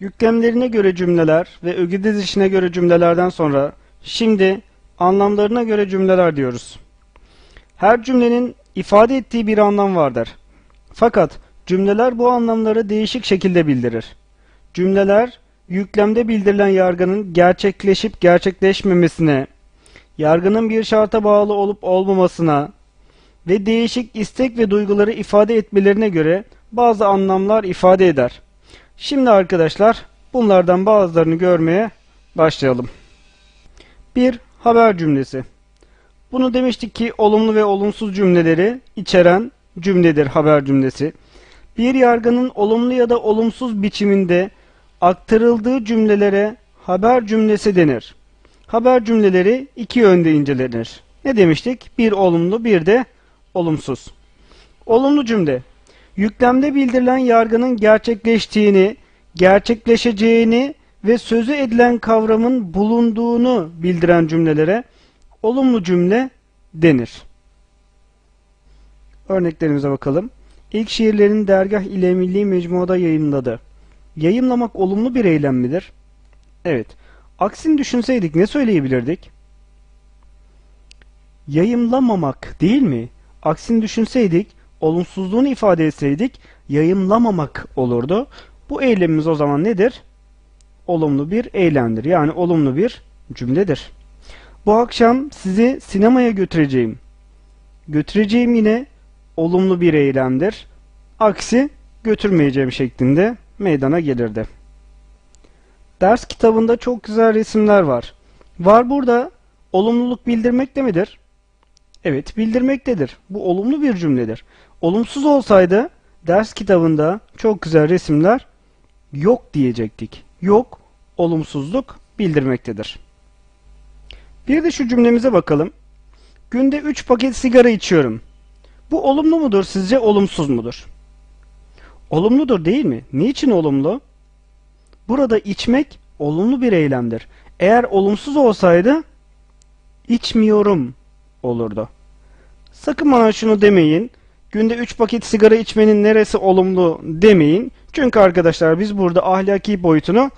Yüklemlerine göre cümleler ve öge dizişine göre cümlelerden sonra şimdi anlamlarına göre cümleler diyoruz. Her cümlenin ifade ettiği bir anlam vardır. Fakat cümleler bu anlamları değişik şekilde bildirir. Cümleler yüklemde bildirilen yargının gerçekleşip gerçekleşmemesine, yargının bir şarta bağlı olup olmamasına ve değişik istek ve duyguları ifade etmelerine göre bazı anlamlar ifade eder. Şimdi arkadaşlar bunlardan bazılarını görmeye başlayalım. 1. Haber cümlesi. Bunu demiştik ki olumlu ve olumsuz cümleleri içeren cümledir haber cümlesi. Bir yargının olumlu ya da olumsuz biçiminde aktarıldığı cümlelere haber cümlesi denir. Haber cümleleri iki yönde incelenir. Ne demiştik? Bir olumlu bir de olumsuz. Olumlu cümle yüklemde bildirilen yargının gerçekleştiğini, gerçekleşeceğini ve sözü edilen kavramın bulunduğunu bildiren cümlelere olumlu cümle denir. Örneklerimize bakalım. İlk şiirlerini dergah ile milli mecmuada yayınladı. Yayımlamak olumlu bir eylem midir? Evet. Aksini düşünseydik ne söyleyebilirdik? Yayımlamamak değil mi? Aksini düşünseydik, olumsuzluğunu ifade etseydik yayımlamamak olurdu. Bu eylemimiz o zaman nedir? Olumlu bir eylemdir. Yani olumlu bir cümledir. Bu akşam sizi sinemaya götüreceğim. Götüreceğim yine olumlu bir eylemdir. Aksi götürmeyeceğim şeklinde meydana gelirdi. Ders kitabında çok güzel resimler var. Var burada olumluluk bildirmekte midir? Evet bildirmektedir. Bu olumlu bir cümledir. Olumsuz olsaydı ders kitabında çok güzel resimler yok diyecektik. Yok olumsuzluk bildirmektedir. Bir de şu cümlemize bakalım. Günde 3 paket sigara içiyorum. Bu olumlu mudur sizce olumsuz mudur? Olumludur değil mi? Niçin olumlu? Burada içmek olumlu bir eylemdir. Eğer olumsuz olsaydı içmiyorum olurdu. Sakın bana şunu demeyin. Günde 3 paket sigara içmenin neresi olumlu demeyin. Çünkü arkadaşlar biz burada ahlaki boyutunu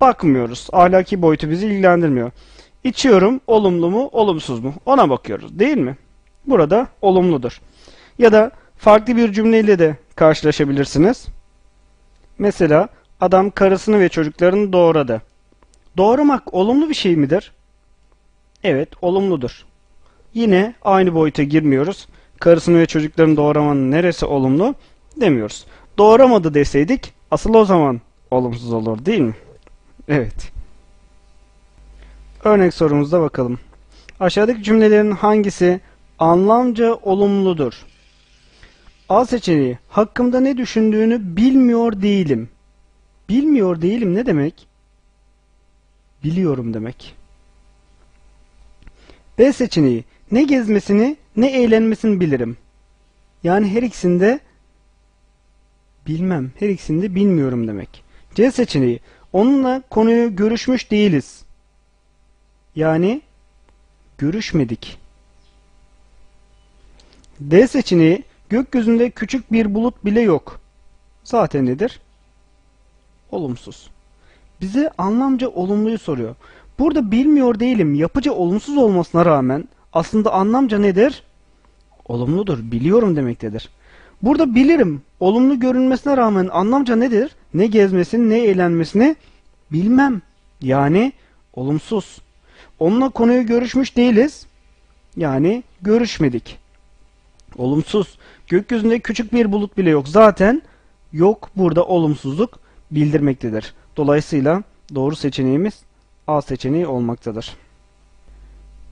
bakmıyoruz. Ahlaki boyutu bizi ilgilendirmiyor. İçiyorum olumlu mu olumsuz mu ona bakıyoruz değil mi? Burada olumludur. Ya da farklı bir cümleyle de karşılaşabilirsiniz. Mesela adam karısını ve çocuklarını doğradı. Doğramak olumlu bir şey midir? Evet olumludur. Yine aynı boyuta girmiyoruz. Karısını ve çocuklarını doğramanın neresi olumlu demiyoruz. Doğramadı deseydik asıl o zaman olumsuz olur değil mi? Evet. Örnek sorumuzda bakalım. Aşağıdaki cümlelerin hangisi anlamca olumludur? A seçeneği hakkımda ne düşündüğünü bilmiyor değilim. Bilmiyor değilim ne demek? Biliyorum demek. B seçeneği ne gezmesini ne eğlenmesini bilirim. Yani her ikisinde bilmem, her ikisinde bilmiyorum demek. C seçeneği onunla konuyu görüşmüş değiliz. Yani görüşmedik. D seçeneği gökyüzünde küçük bir bulut bile yok. Zaten nedir? Olumsuz. Bize anlamca olumluyu soruyor. Burada bilmiyor değilim yapıcı olumsuz olmasına rağmen aslında anlamca nedir? Olumludur. Biliyorum demektedir. Burada bilirim. Olumlu görünmesine rağmen anlamca nedir? Ne gezmesini ne eğlenmesini bilmem. Yani olumsuz. Onunla konuyu görüşmüş değiliz. Yani görüşmedik. Olumsuz. Gökyüzünde küçük bir bulut bile yok. Zaten yok burada olumsuzluk bildirmektedir. Dolayısıyla doğru seçeneğimiz A seçeneği olmaktadır.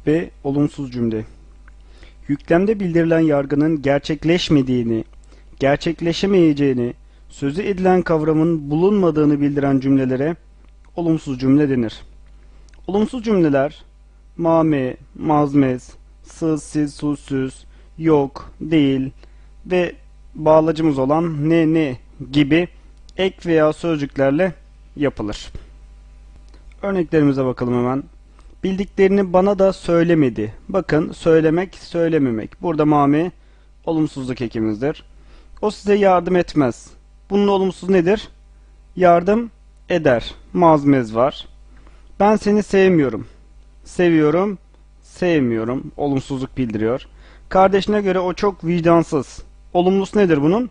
B. Olumsuz cümle. Yüklemde bildirilen yargının gerçekleşmediğini, gerçekleşemeyeceğini, sözü edilen kavramın bulunmadığını bildiren cümlelere olumsuz cümle denir. Olumsuz cümleler mame, mazmez, sız, siz, susuz, yok, değil ve bağlacımız olan ne, ne gibi ek veya sözcüklerle yapılır. Örneklerimize bakalım hemen. Bildiklerini bana da söylemedi. Bakın söylemek, söylememek. Burada mame olumsuzluk ekimizdir. O size yardım etmez. Bunun olumsuz nedir? Yardım eder, mazmez var. Ben seni sevmiyorum. Seviyorum, sevmiyorum. Olumsuzluk bildiriyor. Kardeşine göre o çok vicdansız. Olumlusu nedir bunun?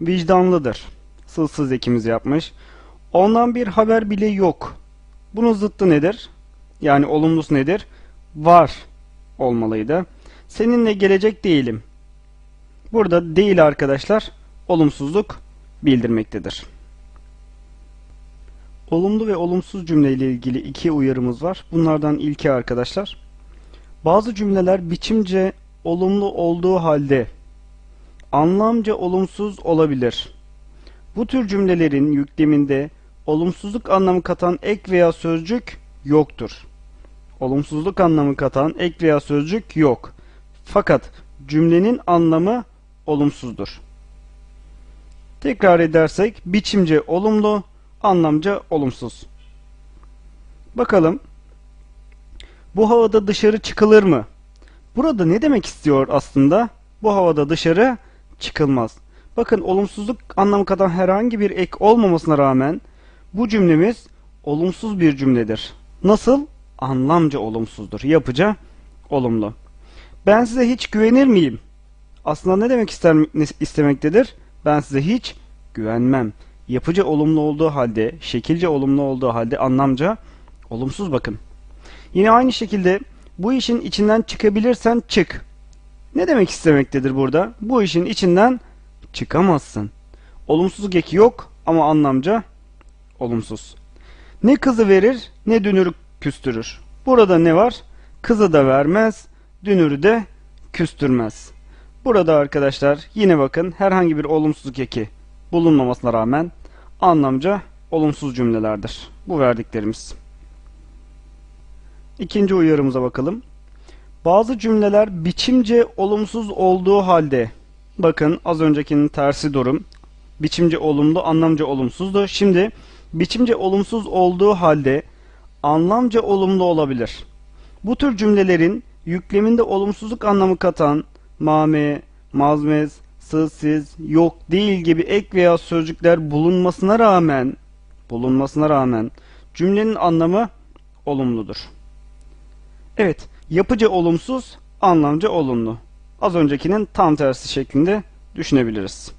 Vicdanlıdır. Sılsız ekimiz yapmış. Ondan bir haber bile yok. Bunun zıttı nedir? Yani olumlusu nedir? Var olmalıydı. Seninle gelecek değilim. Burada değil arkadaşlar olumsuzluk bildirmektedir. Olumlu ve olumsuz cümle ile ilgili iki uyarımız var. Bunlardan ilki arkadaşlar. Bazı cümleler biçimce olumlu olduğu halde anlamca olumsuz olabilir. Bu tür cümlelerin yükleminde olumsuzluk anlamı katan ek veya sözcük yoktur. Olumsuzluk anlamı katan ek veya sözcük yok. Fakat cümlenin anlamı olumsuzdur. Tekrar edersek biçimce olumlu, anlamca olumsuz. Bakalım. Bu havada dışarı çıkılır mı? Burada ne demek istiyor aslında? Bu havada dışarı çıkılmaz. Bakın olumsuzluk anlamı katan herhangi bir ek olmamasına rağmen bu cümlemiz olumsuz bir cümledir. Nasıl? Anlamca olumsuzdur. Yapıca olumlu. Ben size hiç güvenir miyim? Aslında ne demek ister, istemektedir? Ben size hiç güvenmem. Yapıcı olumlu olduğu halde, şekilce olumlu olduğu halde anlamca olumsuz bakın. Yine aynı şekilde bu işin içinden çıkabilirsen çık. Ne demek istemektedir burada? Bu işin içinden çıkamazsın. Olumsuzluk eki yok ama anlamca olumsuz. Ne kızı verir ne dünürü küstürür. Burada ne var? Kızı da vermez, dünürü de küstürmez. Burada arkadaşlar yine bakın herhangi bir olumsuzluk eki bulunmamasına rağmen anlamca olumsuz cümlelerdir. Bu verdiklerimiz. İkinci uyarımıza bakalım. Bazı cümleler biçimce olumsuz olduğu halde bakın az öncekinin tersi durum. Biçimce olumlu, anlamca olumsuzdu. Şimdi biçimce olumsuz olduğu halde anlamca olumlu olabilir. Bu tür cümlelerin yükleminde olumsuzluk anlamı katan mame, mazmez, sızsiz, yok, değil gibi ek veya sözcükler bulunmasına rağmen bulunmasına rağmen cümlenin anlamı olumludur. Evet, yapıcı olumsuz, anlamca olumlu. Az öncekinin tam tersi şeklinde düşünebiliriz.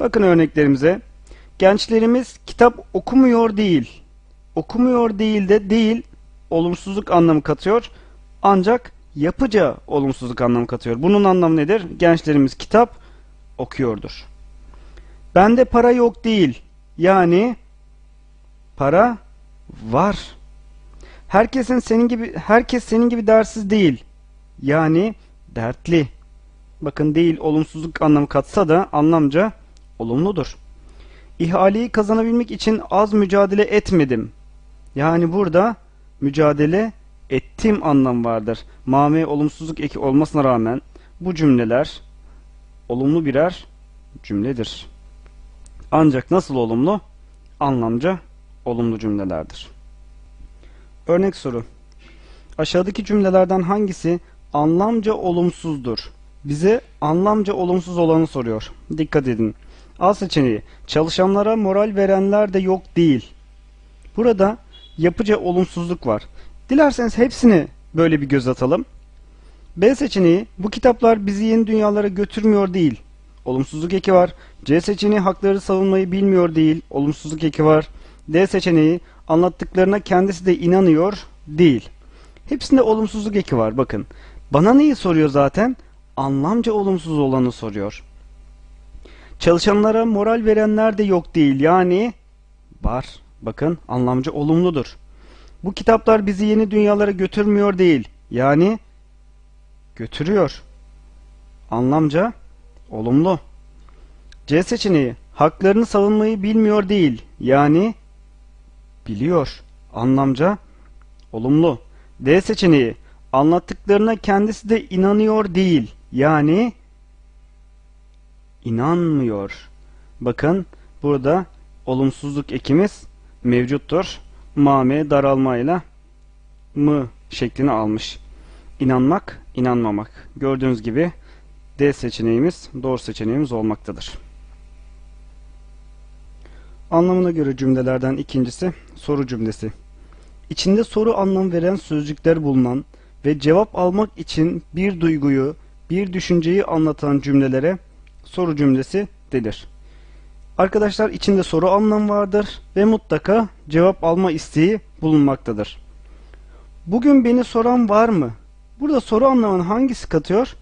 Bakın örneklerimize. Gençlerimiz kitap okumuyor değil. Okumuyor değil de değil olumsuzluk anlamı katıyor. Ancak yapıca olumsuzluk anlamı katıyor. Bunun anlamı nedir? Gençlerimiz kitap okuyordur. Bende para yok değil. Yani para var. Herkesin senin gibi herkes senin gibi dersiz değil. Yani dertli. Bakın değil olumsuzluk anlamı katsa da anlamca olumludur. İhaleyi kazanabilmek için az mücadele etmedim. Yani burada mücadele ettim anlam vardır. Mame olumsuzluk eki olmasına rağmen bu cümleler olumlu birer cümledir. Ancak nasıl olumlu? Anlamca olumlu cümlelerdir. Örnek soru. Aşağıdaki cümlelerden hangisi anlamca olumsuzdur? Bize anlamca olumsuz olanı soruyor. Dikkat edin. A seçeneği. Çalışanlara moral verenler de yok değil. Burada yapıca olumsuzluk var. Dilerseniz hepsini böyle bir göz atalım. B seçeneği. Bu kitaplar bizi yeni dünyalara götürmüyor değil. Olumsuzluk eki var. C seçeneği hakları savunmayı bilmiyor değil. Olumsuzluk eki var. D seçeneği anlattıklarına kendisi de inanıyor değil. Hepsinde olumsuzluk eki var bakın. Bana neyi soruyor zaten? Anlamca olumsuz olanı soruyor. Çalışanlara moral verenler de yok değil. Yani var. Bakın anlamca olumludur. Bu kitaplar bizi yeni dünyalara götürmüyor değil. Yani götürüyor. Anlamca olumlu. C seçeneği haklarını savunmayı bilmiyor değil. Yani biliyor. Anlamca olumlu. D seçeneği anlattıklarına kendisi de inanıyor değil. Yani inanmıyor. Bakın burada olumsuzluk ekimiz mevcuttur. Mame daralmayla mı şeklini almış. İnanmak, inanmamak. Gördüğünüz gibi D seçeneğimiz doğru seçeneğimiz olmaktadır. Anlamına göre cümlelerden ikincisi soru cümlesi. İçinde soru anlam veren sözcükler bulunan ve cevap almak için bir duyguyu, bir düşünceyi anlatan cümlelere soru cümlesi denir. Arkadaşlar içinde soru anlam vardır ve mutlaka cevap alma isteği bulunmaktadır. Bugün beni soran var mı? Burada soru anlamını hangisi katıyor?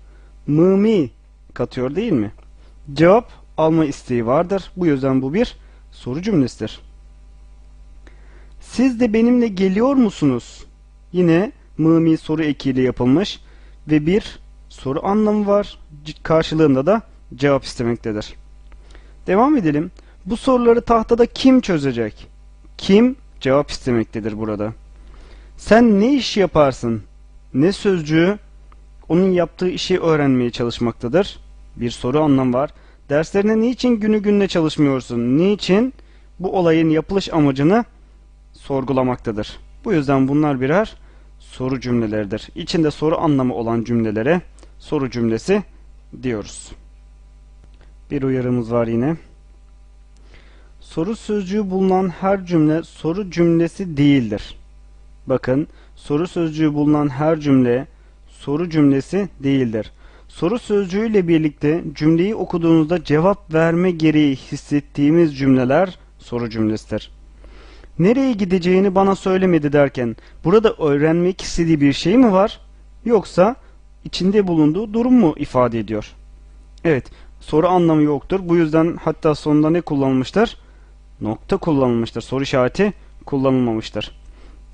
Mı katıyor değil mi? Cevap alma isteği vardır. Bu yüzden bu bir soru cümlesidir. Siz de benimle geliyor musunuz? Yine mı soru ekiyle yapılmış ve bir soru anlamı var. Karşılığında da cevap istemektedir. Devam edelim. Bu soruları tahtada kim çözecek? Kim cevap istemektedir burada. Sen ne iş yaparsın? Ne sözcüğü onun yaptığı işi öğrenmeye çalışmaktadır. Bir soru anlam var. Derslerine niçin günü gününe çalışmıyorsun? Niçin bu olayın yapılış amacını sorgulamaktadır. Bu yüzden bunlar birer soru cümleleridir. İçinde soru anlamı olan cümlelere soru cümlesi diyoruz. Bir uyarımız var yine. Soru sözcüğü bulunan her cümle soru cümlesi değildir. Bakın, soru sözcüğü bulunan her cümle soru cümlesi değildir. Soru sözcüğüyle birlikte cümleyi okuduğunuzda cevap verme gereği hissettiğimiz cümleler soru cümlesidir. Nereye gideceğini bana söylemedi derken burada öğrenmek istediği bir şey mi var yoksa içinde bulunduğu durum mu ifade ediyor? Evet, soru anlamı yoktur. Bu yüzden hatta sonunda ne kullanılmıştır? Nokta kullanılmıştır. Soru işareti kullanılmamıştır.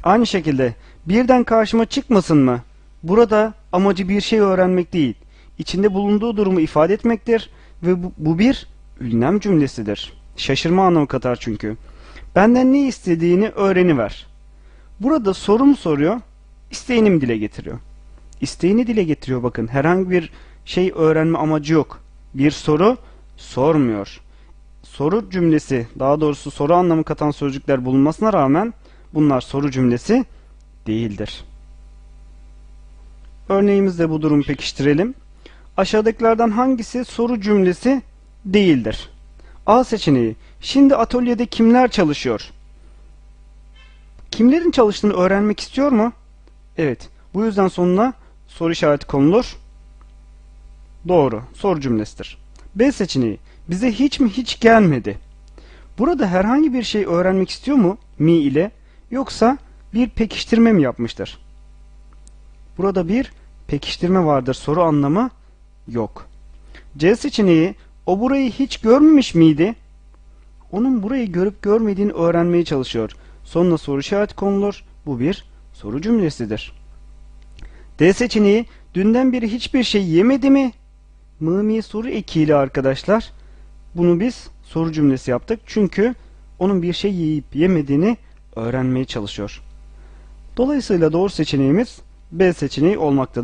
Aynı şekilde birden karşıma çıkmasın mı? Burada amacı bir şey öğrenmek değil, içinde bulunduğu durumu ifade etmektir ve bu, bu bir ünlem cümlesidir. Şaşırma anlamı katar çünkü. Benden ne istediğini öğreniver. Burada soru mu soruyor, isteğini mi dile getiriyor? İsteğini dile getiriyor bakın. Herhangi bir şey öğrenme amacı yok. Bir soru sormuyor. Soru cümlesi, daha doğrusu soru anlamı katan sözcükler bulunmasına rağmen bunlar soru cümlesi değildir. Örneğimizde bu durumu pekiştirelim. Aşağıdakilerden hangisi soru cümlesi değildir? A seçeneği. Şimdi atölyede kimler çalışıyor? Kimlerin çalıştığını öğrenmek istiyor mu? Evet. Bu yüzden sonuna soru işareti konulur. Doğru. Soru cümlesidir. B seçeneği. Bize hiç mi hiç gelmedi? Burada herhangi bir şey öğrenmek istiyor mu mi ile yoksa bir pekiştirme mi yapmıştır? Burada bir pekiştirme vardır. Soru anlamı yok. C seçeneği o burayı hiç görmemiş miydi? Onun burayı görüp görmediğini öğrenmeye çalışıyor. Sonuna soru işareti konulur. Bu bir soru cümlesidir. D seçeneği dünden beri hiçbir şey yemedi mi? Mımi soru ekiyle arkadaşlar. Bunu biz soru cümlesi yaptık. Çünkü onun bir şey yiyip yemediğini öğrenmeye çalışıyor. Dolayısıyla doğru seçeneğimiz B seçeneği olmaktadır.